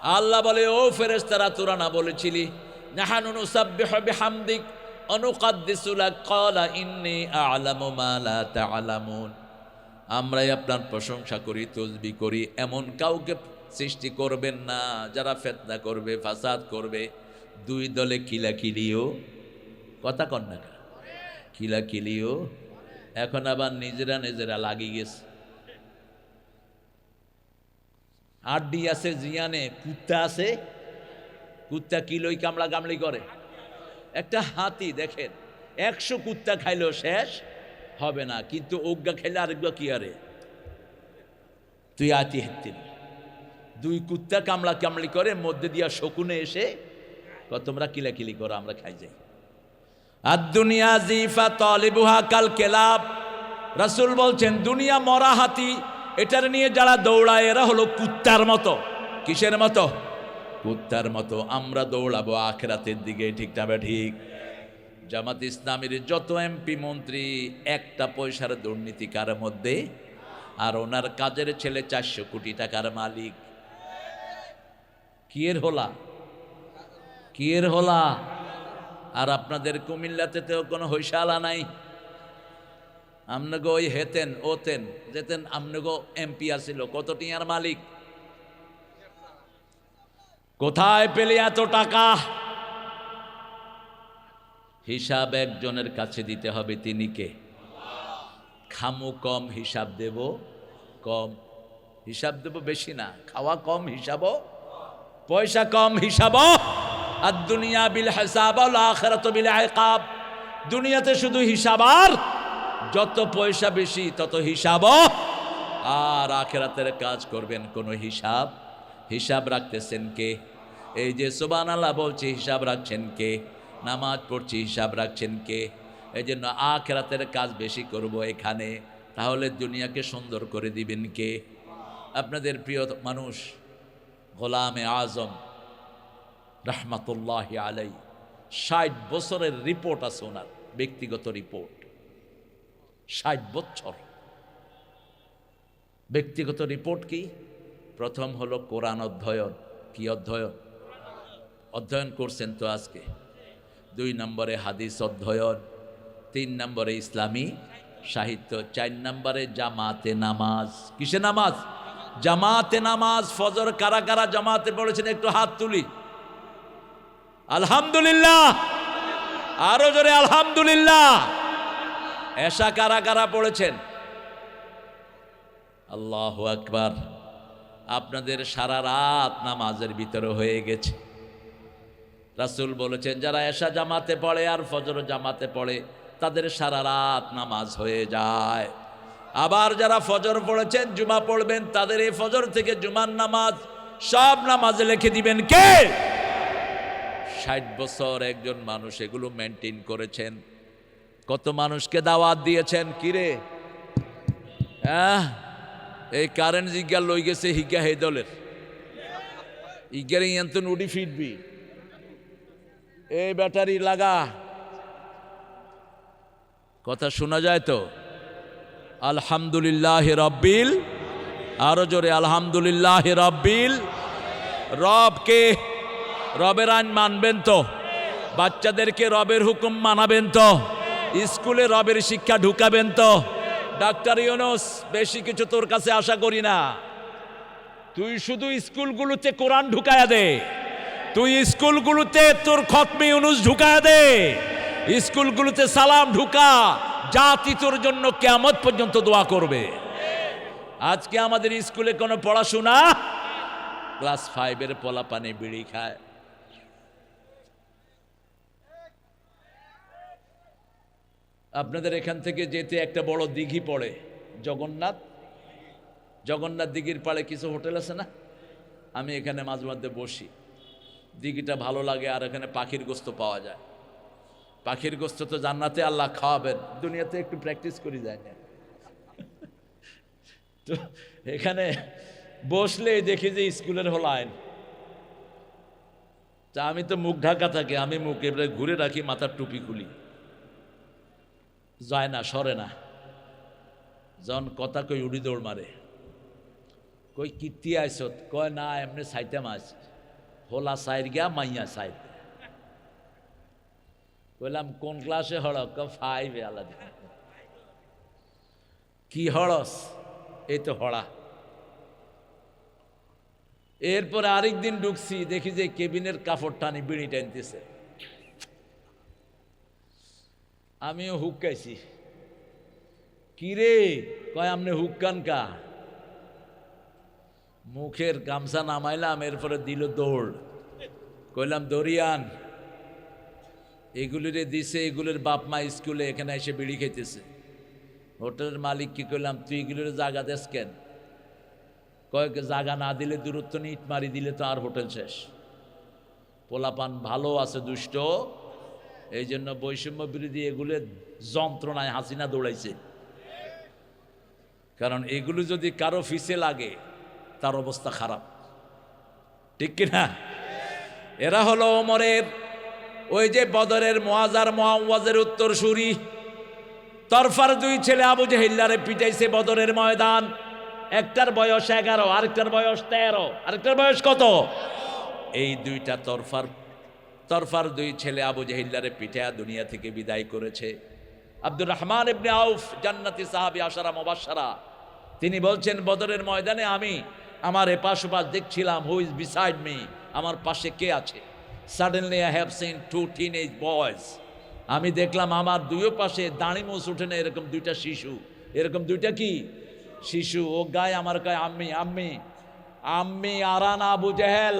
আল্লাহ বলে, ও ফেরেস্তারা তোরা না বলেছিলি, নাহানু নুসাব্বিহু বিহামদিক, অনুকাদ্দিসু লাক, ক্বালা ইন্নী আ'লামু মা লা তা'লামুন। আমরাই আপনার প্রশংসা করি, তসবি করি, এমন কাউকে সৃষ্টি করবেন না, যারা ফেতনা করবে, ফাসাদ করবে। দুই দলে কিলাকিলিও কথা কন না কা? কিলাকিলিও এখন আবার নিজেরা নিজেরা লাগিয়ে গেছে। আড্ডি আছে জিয়ানে, কুত্তা আছে। কুত্তা কিলোই কামড়া কামড়ি করে? একটা হাতি, দেখেন, একশো কুত্তা খাইলেও শেষ হবে না, কিন্তু অজ্ঞা খাইলে আরেকটা কি আরে তুই আতি হেত্তিন। দুই কুত্তা কামড়া কামড়ি করে, মধ্যে দিয়া শকুনে এসে তোমরা কিলাকিলি করো, আমরা খাই যাই। আর দুনিয়া জিফা তলিবুহা কাল কেলাব। রাসুল বলছেন, দুনিয়া মরা হাতি এটার নিয়ে যারা দৌড়ায়, এরা হলো কুত্তার মতো। কিসের মতো? কুত্তার মতো। আমরা দৌড়াবো আখেরাতের দিকে, ঠিক না ঠিক। জামাত ইসলামের যত এমপি, মন্ত্রী, একটা পয়সার দুর্নীতি কার মধ্যে? আর ওনার কাজের ছেলে চারশো কোটি টাকার মালিক। কিয়ের হোলা? কিয়ের হোলা? আর আপনাদের কুমিল্লাতে তো কোনো হৈশালা নাই। আমনগো ওই হেতেন, ওতেন, যেতেন আমনগো এমপি আসিল কত টিয়ার মালিক? কোথায় পেলে এত টাকা? হিসাব একজনের কাছে দিতে হবে, তিনি কে? খামু কম হিসাব দেব, কম হিসাব দেব বেশি না, খাওয়া কম হিসাবও, পয়সা কম হিসাবও। আর দুনিয়া বিল হিসাব দুনিয়াতে শুধু হিসাব আর যত পয়সা বেশি, তত হিসাব আর আখেরাতের কাজ করবেন কোনো হিসাব? হিসাব রাখতেছেন কে? এই যে সোবান আল্লাহ বলছে, হিসাব রাখছেন কে? নামাজ পড়ছি, হিসাব রাখছেন কে? এই জন্য আখেরাতের কাজ বেশি করব এখানে। তাহলে দুনিয়াকে সুন্দর করে দিবেন কে? আপনাদের প্রিয় মানুষ, গোলামে আজম রহমতুল্লাহ আলাই ষাট বছরের রিপোর্ট আছে ওনার, ব্যক্তিগত রিপোর্ট। ষাট বছর। ব্যক্তিগত রিপোর্ট কি? প্রথম হলো কোরআন অধ্যয়ন। কি অধ্যয়ন? অধ্যয়ন করছেন তো আজকে। দুই নম্বরে হাদিস অধ্যয়ন, তিন নম্বরে ইসলামী সাহিত্য, চার নম্বরে জামাতে নামাজ। কিসে নামাজ? জামাতে নামাজ, ফজর কারা কারা জামাতে পড়েছেন একটু হাত তুলি। আলহামদুলিল্লাহ! আরও জোরে আলহামদুলিল্লাহ! এশা কারা কারা পড়েছেন? আল্লাহ আকবার। আপনাদের সারা রাত নামাজের ভিতরে হয়ে গেছে। রাসুল বলেছেন, যারা এশা জামাতে পড়ে আর ফজর জামাতে পড়ে, তাদের সারা রাত নামাজ হয়ে যায়। আবার যারা ফজর পড়েছেন, জুমা পড়বেন, তাদের এই ফজর থেকে জুমার নামাজ সব নামাজে লিখে দিবেন কে? ষাট বছর একজন মানুষ এগুলো মেনটেন করেছেন। কত মানুষকে দাওয়াত দিয়েছেন? কিরে হ্যাঁ? এই কারেন্ট জিজ্ঞা লই গেছে হিগা হে দলের। ইজ্ঞার ইয়ান্তন উডি ফিটবি। এই ব্যাটারি লাগা। কথা শোনা যায় তো? আলহামদুলিল্লাহ রব্বিল আরও জোরে আলহামদুলিল্লাহ রব্বিল। রবকে রবের আইন মানবেন তো? বাচ্চাদেরকে রবের হুকুম মানাবেন তো? স্কুলে রবের শিক্ষা ঢুকাবেন তো। ডাক্তার ইউনুস, বেশি কিছু তোর কাছে আশা করি না। তুই শুধু স্কুলগুলোতে কোরআন ঢুকায়া দে। তুই স্কুলগুলোতে তোর খতমে ইউনুস ঢুকায়া দে। স্কুলগুলোতে সালাম ঢুকা, জাতি তোর জন্য কেমত পর্যন্ত দোয়া করবে। আজকে আমাদের স্কুলে কোনো পড়াশোনা? ক্লাস ফাইভের পোলা পানি বিড়ি খায়। আপনাদের এখান থেকে যেতে একটা বড় দিঘি পড়ে, জগন্নাথ। জগন্নাথ দিঘির পাড়ে কিছু হোটেল আছে না? আমি এখানে মাঝে মধ্যে বসি। দিঘিটা ভালো লাগে আর এখানে পাখির গোস্ত পাওয়া যায়। পাখির গোস্ত তো জান্নাতে আল্লাহ খাওয়াবেন। দুনিয়াতে একটু প্র্যাকটিস করি যায় না। তো এখানে বসলেই দেখি যে স্কুলের হল আইন। তা আমি তো মুখ ঢাকা থাকি, আমি মুখ এবারে ঘুরে রাখি, মাথার টুপি খুলি। যায় না, সরে না। যখন কথা কই উড়ি দৌড় মারে। কই কীর্তি আইসত কয়, না, এমনি সাইতাম আস হোলা সাইর গিয়া মাইয়া সাইড বললাম কোন ক্লাসে হড়ক ফাইভে আলাদা। কি হড়স? এই তো হড়া। এরপরে আরেক দিন ঢুকছি, দেখি যে কেবিনের কাপড় টানি, বিড়ি টানতেছে। আমিও হুক্কাইছি কিরে? কয়, আমনে হুক্কান কা? মুখের গামছা নামাইলাম, এরপরে দিল দৌড়। কইলাম, দরিয়ান, এগুলিরে দিছে, এগুলোর বাপ মা স্কুলে, এখানে এসে বিড়ি খেতেছে হোটেলের মালিক কি করলাম তুই এগুলোর জায়গা দেস কেন? কয়েক জায়গা না দিলে দূরত্ব নিয়ে ইট মারি দিলে তো আর হোটেল শেষ। পোলাপান ভালো আছে, দুষ্ট। এই জন্য বৈষম্য বিরোধী এগুলো যন্ত্রণায় হাসিনা দৌড়াইছে। কারণ এগুলো যদি কারও ফিসে লাগে, তার অবস্থা খারাপ। ঠিক কিনা এরা হলো ওমরের, ওই যে বদরের মোয়াজার মোয়াজের উত্তর সুরি। তরফার দুই ছেলে আবু জেহিল্লারে পিটাইছে বদরের ময়দান। একটার বয়স এগারো, আরেকটার বয়স তেরো, আরেকটার বয়স কত? এই দুইটা তরফার তরফার দুই ছেলে আবু জেহিল্লারে পিঠায়া দুনিয়া থেকে বিদায় করেছে। আব্দুর রহমান ইবনে আউফ, জান্নাতি সাহাবি আশারা মোবাসারা তিনি বলছেন, বদরের ময়দানে আমি আমার এপাশ ওপাশ দেখছিলাম হু ইজ বিসাইড মি আমার পাশে কে আছে? Suddenly I have seen two teen age boys আমি দেখলাম আমার দুইও পাশে দাঁড়ি মোস উঠে না এরকম দুইটা শিশু। এরকম দুইটা কি? শিশু, ও গায়ে আমার গায়ে, আম্মি আম্মি আম্মি আরান আবু জেহেল,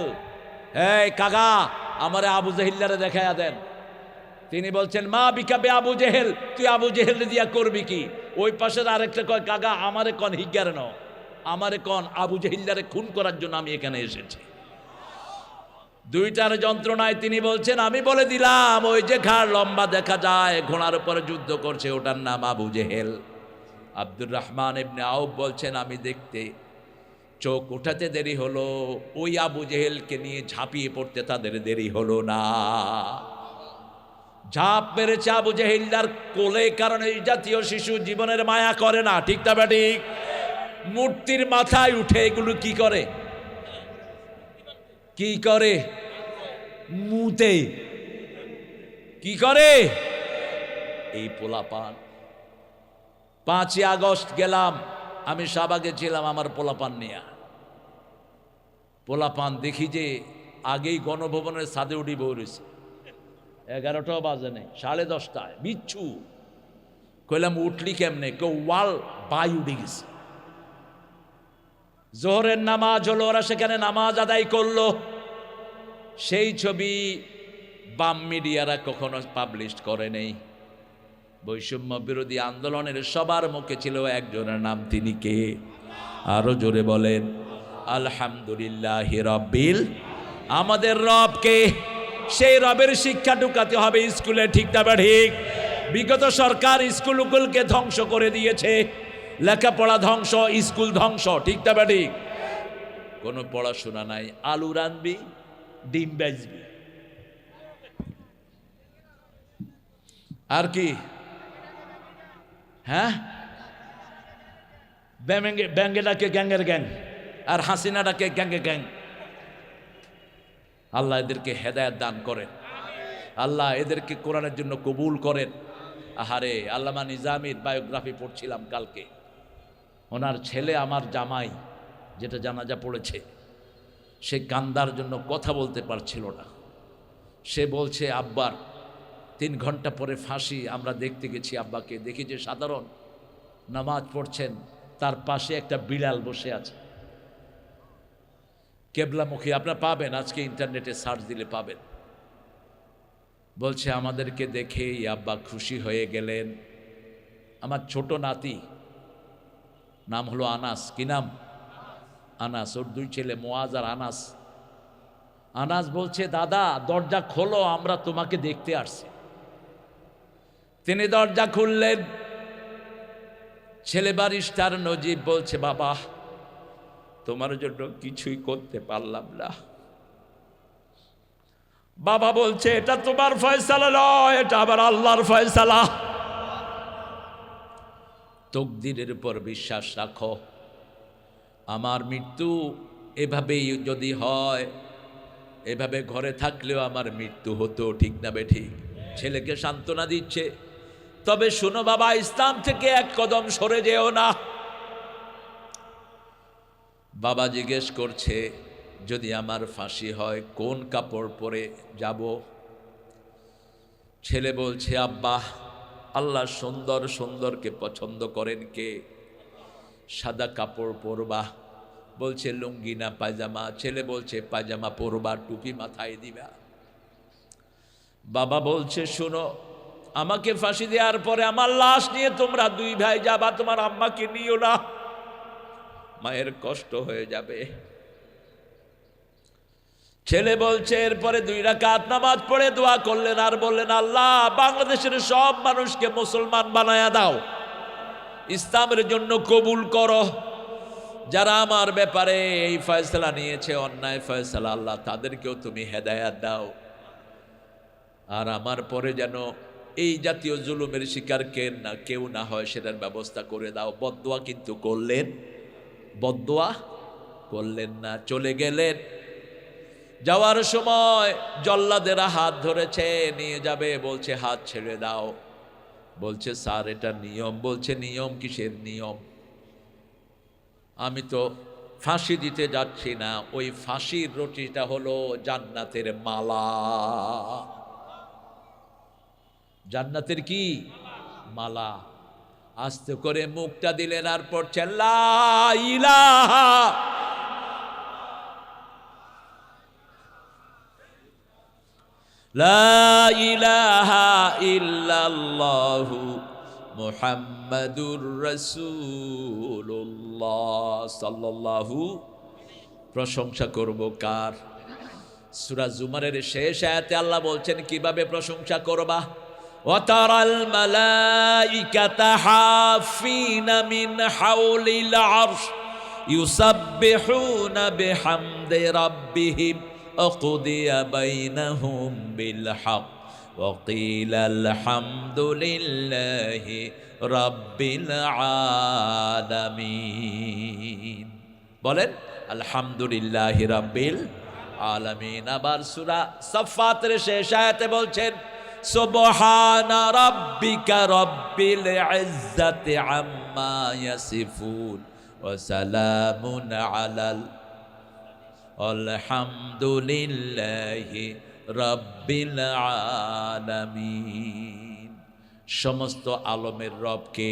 এই কাকা আমার আবু জেহিল্লারে দেখাইয়া দেন। তিনি বলছেন, মা বিকাবে আবু জেহেল, তুই আবু জেহেল দিয়া করবি কি? ওই পাশের আরেকটা কয়, কাকা, আমারে কন হিজ্ঞার ন আমারে কন আবু জেহিল্লারে খুন করার জন্য আমি এখানে এসেছি। দুইটার যন্ত্রণায় তিনি বলছেন, আমি বলে দিলাম, ওই যে ঘাড় লম্বা দেখা যায়, ঘোড়ার উপরে যুদ্ধ করছে, ওটার নাম আবু জেহেল। আব্দুর রহমান ইবনে আউব বলছেন, আমি দেখতে চোখ উঠাতে দেরি হলো, ওই আবু জেহেলকে নিয়ে ঝাঁপিয়ে পড়তে তাদের দেরি হলো না। ঝাঁপ মেরেছে আবু জেহিল্লার কোলে কারণ এই জাতীয় শিশু জীবনের মায়া করে না, ঠিক তা ঠিক মূর্তির মাথায় উঠে এগুলো কি করে? কি করে? মুতে। কি করে? এই পোলাপান পাঁচই আগস্ট গেলাম, আমি শাহবাগে ছিলাম আমার পোলাপান নিয়ে। পোলাপান দেখি যে আগেই গণভবনের ছাদে উঠি বৌরেছে এগারোটাও বাজে নেই, সাড়ে দশটায়, বিচ্ছু। কইলাম, উঠলি কেমনে? কেউ ওয়াল বাই উঠে গেছে। জোহরের নামাজ হলো, ওরা সেখানে নামাজ আদায় করল। সেই ছবি বাম মিডিয়ারা কখনো পাবলিশ করে নেই। বৈষম্য বিরোধী আন্দোলনের সবার মুখে ছিল একজনের নাম, তিনি কে? আরও জোরে বলেন আলহামদুলিল্লাহ রব্বিল আমাদের রবকে, সেই রবের শিক্ষা ঢুকাতে হবে স্কুলে, ঠিক না ঠিক? বিগত সরকার স্কুলগুলোকে ধ্বংস করে দিয়েছে। লেখাপড়া ধ্বংস, স্কুল ধ্বংস, ঠিক না ঠিক? কোনো পড়াশোনা নাই, আলু রানবি ডিম বেচবি। আর কি? হ্যাঁ? ব্যাঙ্গে ব্যাঙ্গে ডাকে গ্যাংয়ের গ্যাং। আর হাসিনা ডাকে গ্যাঙ্গে গ্যাং। আল্লাহ এদেরকে হেদায়ত দান করেন। আল্লাহ এদেরকে কোরআনের জন্য কবুল করেন। আহারে, আল্লামা নিজামির বায়োগ্রাফি পড়ছিলাম কালকে। ওনার ছেলে আমার জামাই, যেটা জানাজা পড়েছে, সে কান্দার জন্য কথা বলতে পারছিল না। সে বলছে, আব্বার, তিন ঘণ্টা পরে ফাঁসি, আমরা দেখতে গেছি আব্বাকে। দেখি যে সাধারণ নামাজ পড়ছেন, তার পাশে একটা বিড়াল বসে আছে। কেবলামুখী আপনারা পাবেন, আজকে ইন্টারনেটে সার্চ দিলে পাবেন। বলছে, আমাদেরকে দেখে আব্বা খুশি হয়ে গেলেন। আমার ছোট নাতি, নাম হলো আনাস। কি নাম? আনাস। ওর দুই ছেলে মোয়াজ আর আনাস। আনাস বলছে, দাদা, দরজা খোলো, আমরা তোমাকে দেখতে আসছি। তিনি দরজা খুললেন। ছেলে বারিস্টার নজিব বলছে, বাবা তোমার জন্য কিছুই করতে পারলাম না। বাবা বলছে, এটা তোমার ফয়সালা নয়, এটা আবার আল্লাহর ফয়সালা। তকদিরের উপর বিশ্বাস রাখো। আমার মৃত্যু এভাবেই যদি হয়, এভাবে ঘরে থাকলেও আমার মৃত্যু হতো ঠিক না বেঠি। ছেলেকে সান্ত্বনা দিচ্ছে। তবে শোনো বাবা, ইসলাম থেকে এক কদম সরে যেও না। বাবা জিজ্ঞেস করছে, যদি আমার ফাঁসি হয়, কোন কাপড় পরে যাব? ছেলে বলছে, আব্বা, আল্লাহ সুন্দর সুন্দরকে পছন্দ করেন কে? সাদা কাপড় পরবা? বলছে, লুঙ্গি না, পায়জামা? ছেলে বলছে, পায়জামা পরবা, টুপি মাথায় দিবা। বাবা বলছে, শোনো, আমাকে ফাঁসি দেওয়ার পরে আমার লাশ নিয়ে তোমরা দুই ভাই যাবা, তোমার আম্মাকে নিও না। মায়ের কষ্ট হয়ে যাবে। ছেলে বলছে, এরপরে দুই রাকাত নামাজ পড়ে দোয়া করলেন আর বললেন, আল্লাহ, বাংলাদেশের সব মানুষকে মুসলমান বানায়া দাও। ইসলামের জন্য কবুল করো। যারা আমার ব্যাপারে এই ফয়সলা নিয়েছে, অন্যায় ফয়সলা, আল্লাহ, তাদেরকেও তুমি হেদায়াত দাও। আর আমার পরে যেন এই জাতীয় জুলুমের শিকার কে না, কেউ না হয়, সেটার ব্যবস্থা করে দাও। বদোয়া কিন্তু করলেন। বদোয়া করলেন না, চলে গেলেন। যাওয়ার সময় জল্লাদেরা হাত ধরেছে, নিয়ে যাবে, বলছে, হাত ছেড়ে দাও। বলছে, স্যার, এটা নিয়ম। বলছে, নিয়ম কিসের নিয়ম? আমি তো ফাঁসি দিতে যাচ্ছি না, ওই ফাঁসির রুটিটা হলো জান্নাতের মালা। জান্নাতের কি? মালা। আস্তে করে মুখটা দিলেন আর পড়ছে ইলাহা সাল্লাল্লাহু প্রশংসা করব কার? সূরা জুমারের শেষ আয়াতে আল্লাহ বলছেন, কীভাবে প্রশংসা করবা? وترى الملائكة حافين من حول العرش يسبحون بحمد ربهم وقضي بينهم بالحق وقيل الحمد لله رب العالمين বলেন আলহামদুলিল্লাহ রাব্বিল আলামিন আবার সূরা সাফফাতের শেষ আয়াতে বলছেন সুবহানা রাব্বিকা রাব্বিল ইজ্জাতি আম্মা ইয়াসিফুন ওয়া সালামুন আলাল আলহামদুলিল্লাহি রব্বিল আলামিন। সমস্ত আলমের রবকে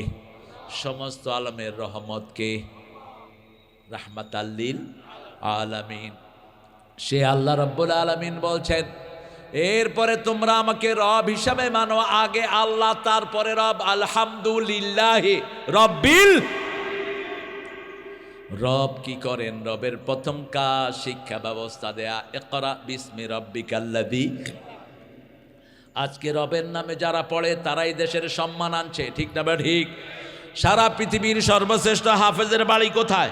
সমস্ত আলমের রহমতকে রাহমাত আল্লিল আলামিন। সে আল্লাহ রব্বুল আলামিন বলছেন এরপরে তোমরা আমাকে রব হিসাবে মানো। আগে আল্লাহ, তারপরে রব। আলহামদুলিল্লাহ রব্বিল রব কি করেন? রবের প্রথম কাজ শিক্ষা ব্যবস্থা দেয়া। একরা বিস্মি রব্বিকাল্লাদি আজকে রবের নামে যারা পড়ে, তারাই দেশের সম্মান আনছে। ঠিক না বা ঠিক? সারা পৃথিবীর সর্বশ্রেষ্ঠ হাফেজের বাড়ি কোথায়?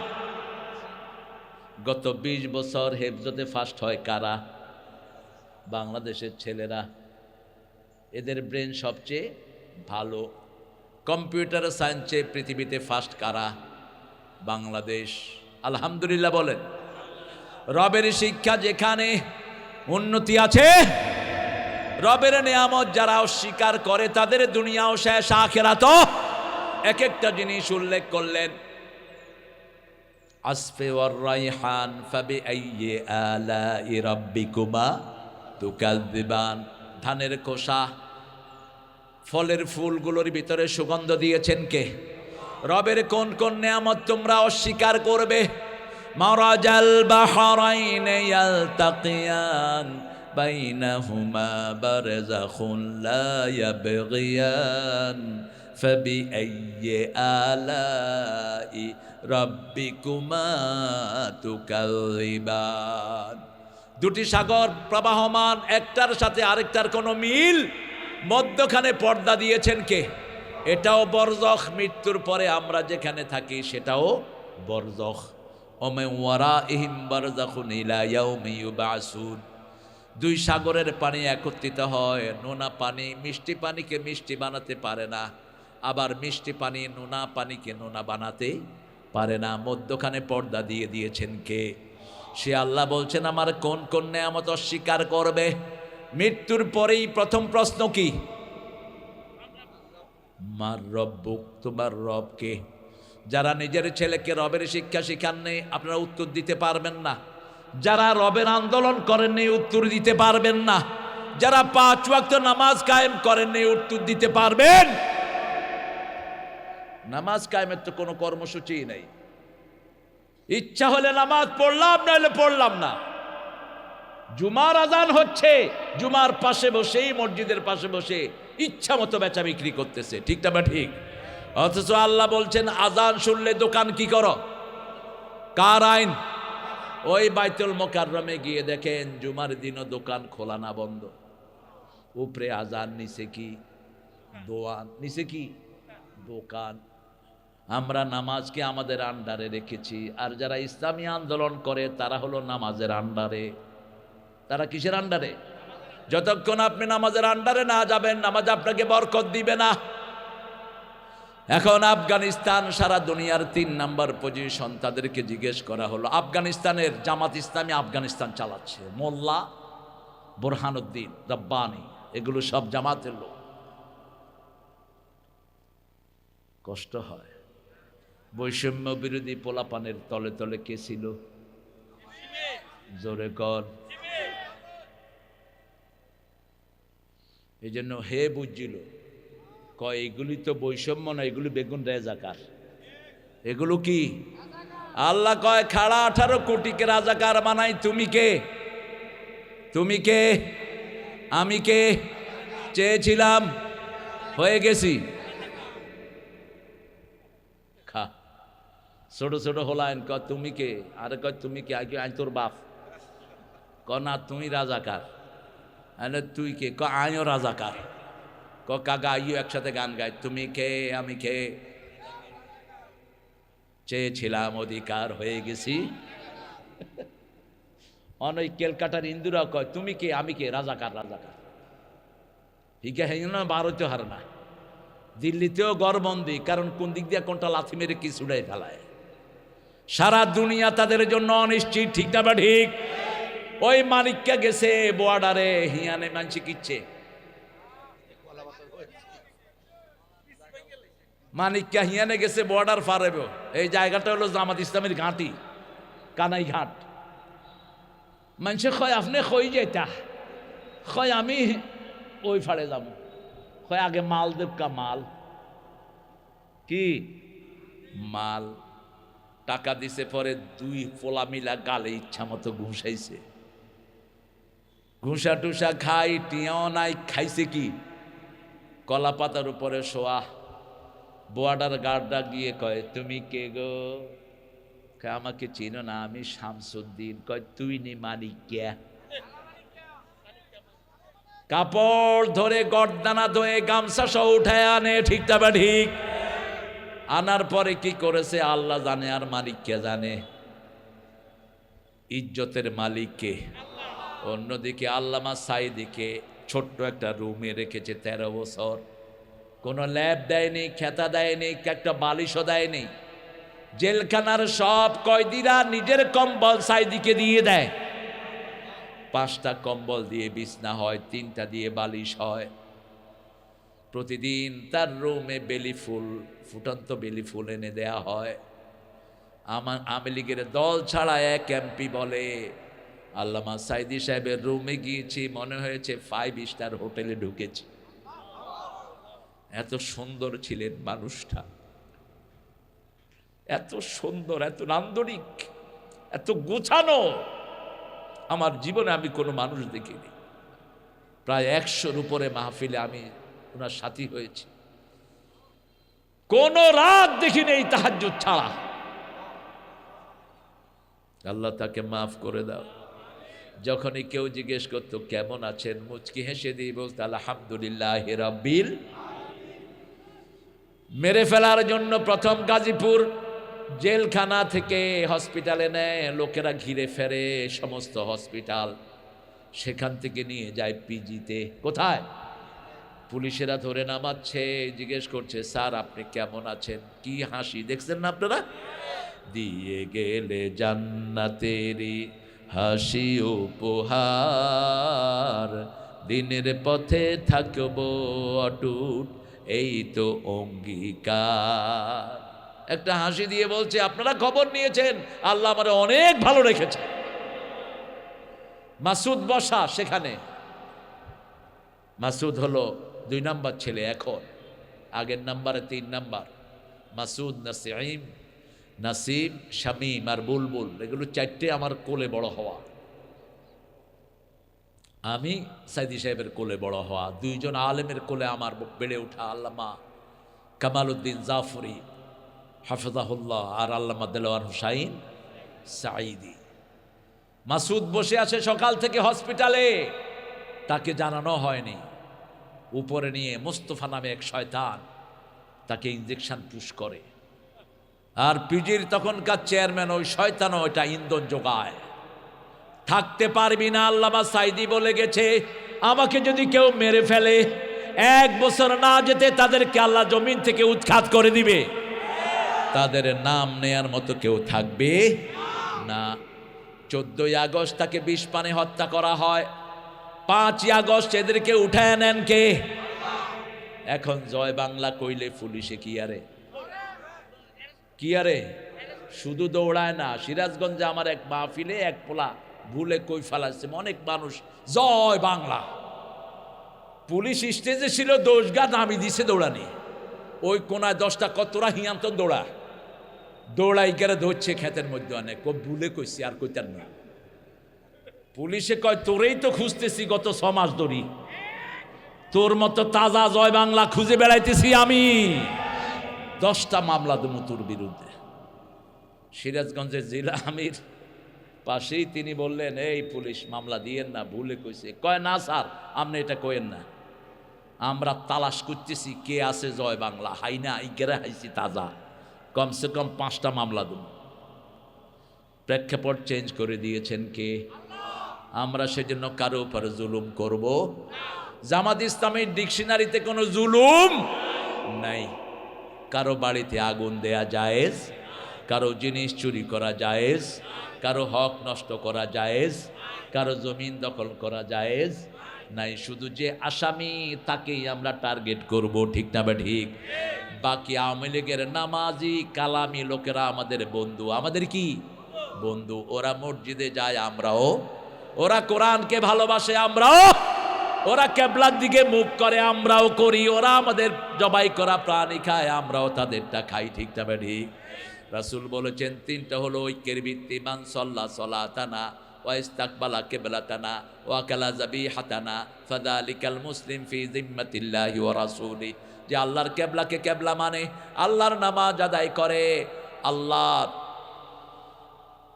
গত ২০ বছর হেফজতে ফার্স্ট হয় কারা? বাংলাদেশের ছেলেরা, এদের ব্রেন সবচেয়ে ভালো। কম্পিউটার সায়েন্সে পৃথিবীতে ফার্স্ট কারা? বাংলাদেশ। আলহামদুলিল্লাহ বলেন। রবের শিক্ষা যেখানে উন্নতি আছে, রবের নিয়ামত যারা অস্বীকার করে, তাদের দুনিয়াও শেষ আখেরা তো এক একটা জিনিস উল্লেখ করলেন। আসফে ওয়ার রাইহান ফাবি আইয়ে আলা রাব্বিকুমা তুকাযিবান ধানের খোসা ফলের ফুলগুলোর ভিতরে সুগন্ধ দিয়েছেন কে রবের কোন কোন নিয়ামত তোমরা অস্বীকার করবে মারাজাল বাহরাইন ইয়ালতাকিয়ান বাইনাহুমা বারযাখুন লা ইয়াবগিয়ান فبأي آلاء ربكما تكذبان দুটি সাগর প্রবাহমান, একটার সাথে আরেকটার কোনো মিল? মধ্যখানে পর্দা দিয়েছেন কে? এটাও বরজখ, মৃত্যুর পরে আমরা যেখানে থাকি সেটাও বরজখ। ওয়ারা দুই সাগরের পানি একত্রিত হয়, নোনা পানি মিষ্টি পানিকে মিষ্টি বানাতে পারে না, আবার মিষ্টি পানি নোনা পানিকে নোনা বানাতে পারে না। মধ্যখানে পর্দা দিয়ে দিয়েছেন কে? সে আল্লাহ বলছেন, আমার কোন কোন নেয়ামত অস্বীকার করবে? মৃত্যুর পরেই প্রথম প্রশ্ন কি? মার রব্বুক তোমার রবকে যারা নিজের ছেলেকে রবের শিক্ষা শিখান নেই আপনারা উত্তর দিতে পারবেন না। যারা রবের আন্দোলন করেননি, উত্তর দিতে পারবেন না। যারা পাঁচ ওয়াক্ত নামাজ কায়েম করেননি, উত্তর দিতে পারবেন। নামাজ কায়েমের তো কোনো কর্মসূচি নেই। ইচ্ছা হলে নামাজ পড়লাম না হলে পড়লাম না। জুমার আজান হচ্ছে, জুমার পাশে বসেই, মসজিদের পাশে বসে ইচ্ছা মতো বেচা বিক্রি করতেছে। ঠিক না বা ঠিক? অথচ আল্লাহ বলছেন, আজান শুনলে দোকান কি করো? কার আইন? ওই বাইতুল মোকাররমে গিয়ে দেখেন, জুমার দিনও দোকান খোলা না, বন্ধ। উপরে আজান, নিচে কি? দোয়ান, নিচে কি? দোকান। আমরা নামাজকে আমাদের আন্ডারে রেখেছি। আর যারা ইসলামী আন্দোলন করে, তারা হলো নামাজের আন্ডারে। তারা কিসের আন্ডারে? যতক্ষণ আপনি নামাজের আন্ডারে না যাবেন, নামাজ আপনাকে বরকত দিবে না। এখন আফগানিস্তান সারা দুনিয়ার তিন নাম্বার পজিশন তাদেরকে জিজ্ঞেস করা হলো, আফগানিস্তানের জামাত ইসলামী আফগানিস্তান চালাচ্ছে? মোল্লা, বোরহানুদ্দিন, রব্বানি, এগুলো সব জামাতের লোক। কষ্ট হয়। বৈষম্য বিরোধী পোলাপানের তলে তলে কে ছিল? জোরে কর। এই জন্য হে বুঝছিল কয়, এগুলি তো বৈষম্য না এগুলি বেগুন রেজাকার এগুলো কি? আল্লাহ কয়, খাড়া আঠারো কোটিকে রাজাকার বানাই, তুমি কে? তুমি কে? আমি কে? চেয়েছিলাম, হয়ে গেছি। ছোট ছোট হলাইন ক তুমি কে? আরে কয়, তুমি কে? আগে, আই তোর বাপ। ক না, তুমি রাজাকার। আরে, তুই কে? ক আইও রাজাকার। ক কাকা, আইও একসাথে গান গায় তুমি কে? আমি কে? চেয়েছিলাম অধিকার হয়ে গেছি। অনই কেলকাটার ইন্দুরা কয়, তুমি কে? আমি কে? রাজাকার রাজাকার। ঠিক আছে না ভারতীয় হার না। দিল্লিতেও গড়বন্দি, কারণ কোন দিক দিয়ে কোনটা লাথি মেরে কি ছুড়াই ফেলায়? সারা দুনিয়া তাদের জন্য অনিশ্চিত, ঠিক না বা ঠিক? ওই মালিককে গেছে বোয়াডারে হিয়ানে মানছি কিচ্ছে। মানিককে হিয়ানে গেছে বর্ডার ফারেব। এই জায়গাটা হলো জামাত ইসলামের ঘাঁটি, কানাই ঘাট। মানুষে কয় আপনি কই যেটা কয় আমি ওই ফাড়ে যাব। কয় আগে মাল দেবকা মাল। কি? মাল। টাকা দিছে পরে দুই পোলা মিলা গালে ইচ্ছা মতো ঘুষাইছে। ঘুষা টুসা খাই, টিয়াও নাই, খাইছে কি? কলা পাতার উপরে শোয়া। বোয়াডার গার্ডটা গিয়ে কয়, তুমি কে গো? আমাকে চিনো না, আমি শামসুদ্দিন। কয়, তুই নি মালিক কে কাপড় ধরে গর্দানা ধরে গামছা সহ উঠায় আনে ঠিক তবে ঠিক? আনার পরে কি করেছে? আল্লাহ জানে আর মালিক কে জানে? ইজ্জতের মালিককে অন্যদিকে আল্লামা সাইদিকে ছোট্ট একটা রুমে রেখেছে তেরো বছর। কোনো ল্যাব দেয়নি, খেতা দেয়নি, একটা বালিশও দেয়নি। জেলখানার সব কয়দিরা নিজের কম্বল সাইদিকে দিয়ে দেয়। পাঁচটা কম্বল দিয়ে বিছনা হয়, তিনটা দিয়ে বালিশ হয়। প্রতিদিন তার রুমে বেলি ফুল, ফুটন্ত বেলি ফুল এনে দেয়া হয়। আমার আওয়ামী লীগের দল ছাড়া এক এমপি বলে। আল্লামা সাইদি সাহেবের রুমে গিয়েছি, মনে হয়েছে ফাইভ স্টার হোটেলে ঢুকেছি। এত সুন্দর ছিলেন মানুষটা। এত সুন্দর, এত নান্দনিক, এত গোছানো। আমার জীবনে আমি কোনো মানুষ দেখিনি। প্রায় একশোর উপরে মাহফিলে আমি ওনার সাথী হয়েছি। কোন রাত দেখিনি এই তাহাজ ছাড়া। আল্লাহ তাকে মাফ করে দাও। যখনই কেউ জিজ্ঞেস করতো, কেমন আছেন? মুচকি হেসে দিয়ে বলতো, আলহামদুলিল্লাহ মেরে ফেলার জন্য প্রথম গাজীপুর জেলখানা থেকে হসপিটালে নেয়। লোকেরা ঘিরে ফেরে সমস্ত হসপিটাল। সেখান থেকে নিয়ে যায় পিজিতে। কোথায়? পুলিশেরা ধরে নামাচ্ছে, জিজ্ঞেস করছে, স্যার, আপনি কেমন আছেন? কি হাসি? দেখছেন না আপনারা? দিয়ে গেলে জান্নাতেরি হাসি উপহার। দিনের পথে থাকব অটুট, এই তো অঙ্গীকার। একটা হাসি দিয়ে বলছে, আপনারা খবর নিয়েছেন, আল্লাহ আমার অনেক ভালো রেখেছে। মাসুদ বসা সেখানে। মাসুদ হলো দুই নাম্বার ছেলে এখন, আগের নাম্বারে তিন নাম্বার। মাসুদ, নাসিম নাসিম, শামিম আর বুলবুল, এগুলো চারটে আমার কোলে বড় হওয়া। আমি সাইদি সাহেবের কোলে বড় হওয়া, দুইজন আলেমের কোলে আমার বেড়ে ওঠা আল্লামা কামাল উদ্দিন জাফরি, হাফিজাহুল্লাহ আর আল্লামা দেলোয়ার হুসাইন সাইদি মাসুদ বসে আছে সকাল থেকে হসপিটালে, তাকে জানানো হয়নি। উপরে নিয়ে মোস্তফা নামে এক শয়তান তাকে ইঞ্জেকশন পুশ করে। আর পিজির তখনকার চেয়ারম্যান ওই শয়তানও ওইটা ইন্ধন যোগায়। থাকতে পারবি না, আল্লামা সাইদি বলে গেছে, আমাকে যদি কেউ মেরে ফেলে, এক বছর না যেতে তাদেরকে আল্লাহ জমিন থেকে উৎখাত করে দিবে। তাদের নাম নেয়ার মতো কেউ থাকবে না। চোদ্দই আগস্ট তাকে বিষ পানে হত্যা করা হয়। পাঁচই আগস্ট এদেরকে উঠায় নেন কে? এখন জয় বাংলা কইলে পুলিশে কি আরে? কি আরে? শুধু দৌড়ায় না, সিরাজগঞ্জে আমার এক মাহফিলে এক পোলা ভুলে কই ফেলাচ্ছে, অনেক মানুষ, জয় বাংলা। পুলিশ স্টেজে ছিল দোষগা নামি দিছে দৌড়ানি। ওই কোনায় দশটা কতরা হিয়ান্ত দৌড়া। দৌড়াই গেলে ধরছে ক্ষেতের মধ্যে অনেক ভুলে কইছি আর কইতার না পুলিশে কয়, তোরেই তো খুঁজতেছি গত ছ মাস ধরি। তোর মতো তাজা জয় বাংলা খুঁজে বেড়াইতেছি আমি। দশটা মামলা দেবো তোর বিরুদ্ধে। সিরাজগঞ্জের জেলা আমির পাশেই তিনি বললেন, এই পুলিশ, মামলা দিয়েন না, ভুলে কইছে। কয়, না স্যার, আপনি এটা কয়েন না। আমরা তালাশ করতেছি কে আছে জয় বাংলা, হাই না ইগেরা হাইছি তাজা। কমসে কম পাঁচটা মামলা দেব। প্রেক্ষাপট চেঞ্জ করে দিয়েছেন কে? আমরা সেজন্য কারও উপরে জুলুম করব। জামাত ইসলামের ডিকশনারিতে কোনো জুলুম নাই। কারও বাড়িতে আগুন দেয়া জায়েজ, কারও জিনিস চুরি করা জায়েজ, কারও হক নষ্ট করা জায়েজ, কারও জমিন দখল করা জায়েজ নাই। শুধু যে আসামি, তাকেই আমরা টার্গেট করব, ঠিক না বা ঠিক? বাকি আওয়ামী লীগের নামাজি, কালামি লোকেরা আমাদের বন্ধু। আমাদের কি? বন্ধু। ওরা মসজিদে যায়, আমরাও ওরা কোরআনকে ভালোবাসে, আমরাও। ওরা কেবলার দিকে মুখ করে, আমরাও করি। ওরা আমাদের জবাই করা প্রাণী খায়, আমরাও তাদেরটা খাই, ঠিক না বা ঠিক রাসুল বলেছেন, তিনটা হলো ঐক্যের ভিত্তি, মান সল্লা সলাতানা ওয়াইস্তাকবালা কেবলাতানা ওয়াকালা জাবি হাতানা ফাদালিকাল মুসলিম ফি জিম্মাতিল্লাহি ওয়া রাসূলি। যে আল্লাহর কেবলাকে কেবলা মানে আল্লাহর নামাজ আদায় করে আল্লাহর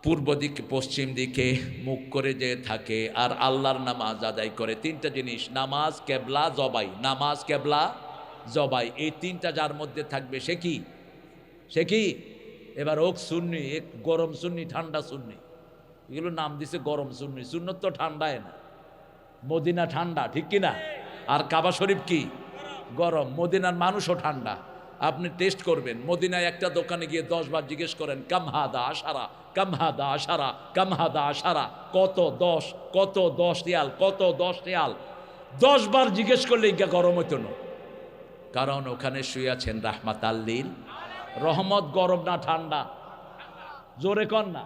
পূর্ব দিকে, পশ্চিম দিকে মুখ করে যে থাকে আর আল্লাহর নামাজ আদায় করে। তিনটা জিনিস, নামাজ, কেবলা, জবাই। নামাজ, কেবলা, জবাই। এই তিনটা যার মধ্যে থাকবে সে কি? সে কি? এবার ওক সুন্নি, এক গরম সুন্নি, ঠান্ডা সুন্নি। এগুলো নাম দিছে গরম সুন্নি। সুন্নত তো ঠান্ডায় না। মদিনা ঠান্ডা, ঠিক কি না আর কাবা শরীফ কি? গরম। মদিনার মানুষও ঠান্ডা। আপনি টেস্ট করবেন। মদিনায় একটা দোকানে গিয়ে দশ বার জিজ্ঞেস করেন কামহাদা আশারা? কামহাদা আশারা? কামহাদা আশারা? কত দশ? কত দশ রিয়াল? কত দশ রিয়াল? দশ বার জিজ্ঞেস করলে ইঙ্কা গরম হইত না। কারণ ওখানে শুয়ে আছেন রাহমাত আল্লিল। রহমত গরম না ঠান্ডা? জোরে কর না।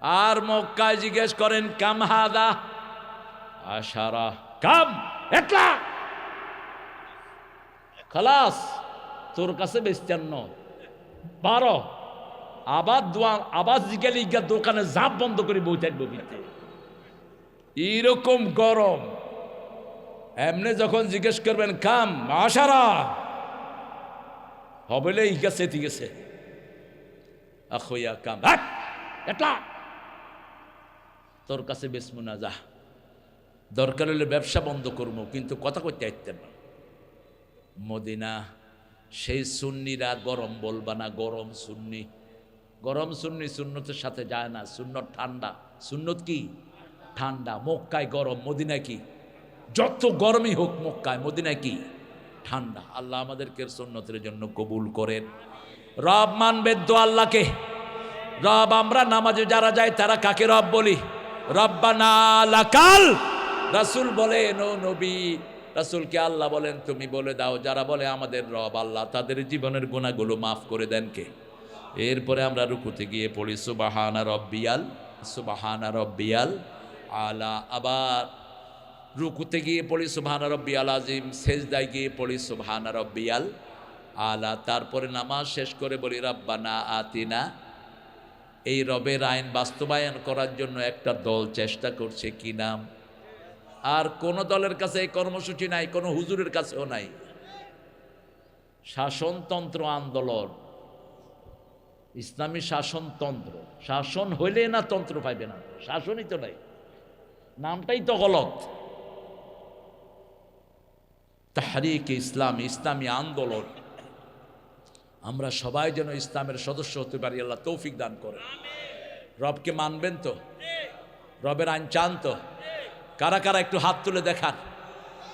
আর মক্কায় জিজ্ঞেস করেন কামহাদা আশারা? কাম? একলা? খালাস, তোর কাছে বেস্তান্ন বারো আবার দোয়া, আবার জিজ্ঞালি গিয়া দোকানে জাপ বন্ধ করে বই থাকব এইরকম গরম। এমনি যখন জিজ্ঞেস করবেন, কাম, আশারা? হবলে ই গেছে। ঠিক আছে আখইয়া কাম! একলা। তোর কাছে বেসমু না, যা। দরকার হলে ব্যবসা বন্ধ করব, কিন্তু কথা করতে আইতেন না। মদিনা, সেই সুন্নিরা গরম বলবা না, গরম সুন্নি। গরম সুন্নি সুন্নতের সাথে যায় না, সুন্নত ঠান্ডা। সুন্নত কি? ঠান্ডা। মক্কায় গরম মদিনা কি? যত গরমই হোক মক্কায় মদিনা কি? ঠান্ডা। আল্লাহ আমাদেরকে সুন্নতের জন্য কবুল করেন। রব মানবে আল্লাহকে। রব আমরা নামাজে যারা যায় তারা কাকে রব বলি? রব্বানা লাকাল। রাসূল বলেন নবী রাসূলকে আল্লাহ বলেন, তুমি বলে দাও, যারা বলে আমাদের রব আল্লাহ, তাদের জীবনের গুণাগুলো মাফ করে দেন কে? এরপরে আমরা রুকুতে গিয়ে পড়ি, সুবাহানা রব্বিয়াল সুবাহানা রব্বিয়াল আলা, আবার রুকুতে গিয়ে পড়ি, সুবহানা রব্বিয়াল আজিম, সেজদায় গিয়ে পড়ি, সুবহানা রব্বিয়াল আলা, তারপরে নামাজ শেষ করে বলি, রব্বানা আতিনা, এই রবের আইন বাস্তবায়ন করার জন্য একটা দল চেষ্টা করছে, কি নাম? আর কোন দলের কাছে এই কর্মসূচি নাই, কোনো হুজুরের কাছেও নাই। শাসনতন্ত্র আন্দোলন। ইসলামী শাসনতন্ত্র। শাসন হইলে না তন্ত্র পাইবে না। শাসনই তো নাই। নামটাই তো গলত। তাহারিক ইসলাম, ইসলামী আন্দোলন। আমরা সবাই যেন ইসলামের সদস্য হতে পারি, আল্লাহ তৌফিক দান করে। রবকে মানবেন তো? রবের আইন চান তো? কারা কারা একটু হাত তুলে দেখান।